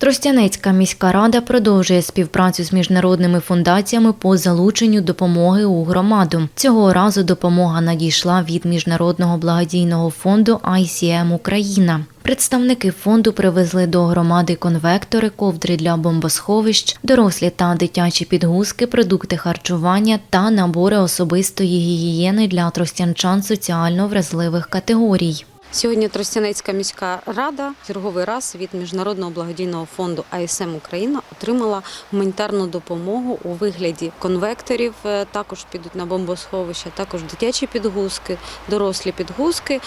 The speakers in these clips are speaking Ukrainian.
Тростянецька міська рада продовжує співпрацю з міжнародними фундаціями по залученню допомоги у громаду. Цього разу допомога надійшла від міжнародного благодійного фонду ICM Україна. Представники фонду привезли до громади конвектори, ковдри для бомбосховищ, дорослі та дитячі підгузки, продукти харчування та набори особистої гігієни для тростянчан соціально вразливих категорій. Сьогодні Тростянецька міська рада черговий раз від міжнародного благодійного фонду АСМ Україна отримала гуманітарну допомогу у вигляді конвекторів. е, Також підуть на бомбосховища, також дитячі підгузки, дорослі підгузки,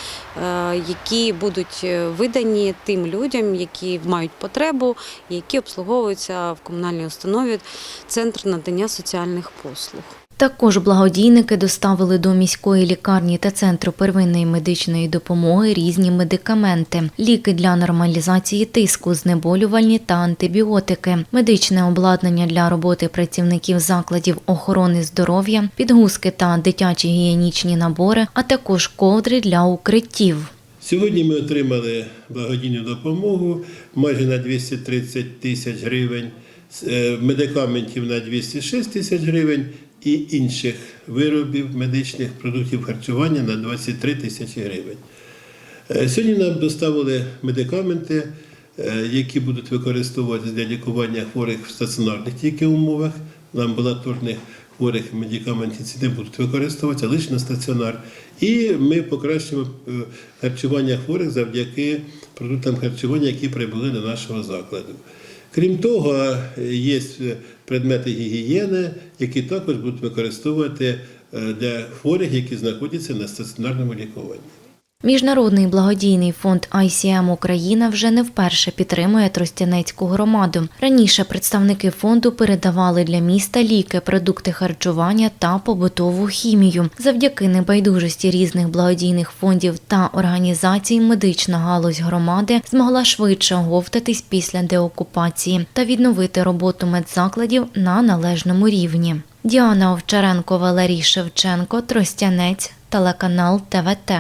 е, які будуть е, видані тим людям, які мають потребу, які обслуговуються в комунальній установі Центр надання соціальних послуг. Також благодійники доставили до міської лікарні та центру первинної медичної допомоги різні медикаменти, ліки для нормалізації тиску, знеболювальні та антибіотики, медичне обладнання для роботи працівників закладів охорони здоров'я, підгузки та дитячі гігієнічні набори, а також ковдри для укриттів. Сьогодні ми отримали благодійну допомогу майже на 230 тисяч гривень, е, медикаментів на 206 тисяч гривень і інших виробів медичних продуктів харчування на 23 тисячі гривень. Е, Сьогодні нам доставили медикаменти, е, які будуть використовуватися для лікування хворих в стаціонарних тільки умовах. В амбулаторних хворих медикаменти ці не будуть використовуватися лише на стаціонар. І ми покращимо е, харчування хворих завдяки продуктам харчування, які прибули до нашого закладу. Крім того, е, є предмети гігієни, які також будуть використовувати е, для хворих, які знаходяться на стаціонарному лікуванні. Міжнародний благодійний фонд ICM Україна вже не вперше підтримує Тростянецьку громаду. Раніше представники фонду передавали для міста ліки, продукти харчування та побутову хімію. Завдяки небайдужості різних благодійних фондів та організацій медична галузь громади змогла швидше оговтатись після деокупації та відновити роботу медзакладів на належному рівні. Діана Овчаренко, Валерій Шевченко, Тростянець, телеканал ТВТ.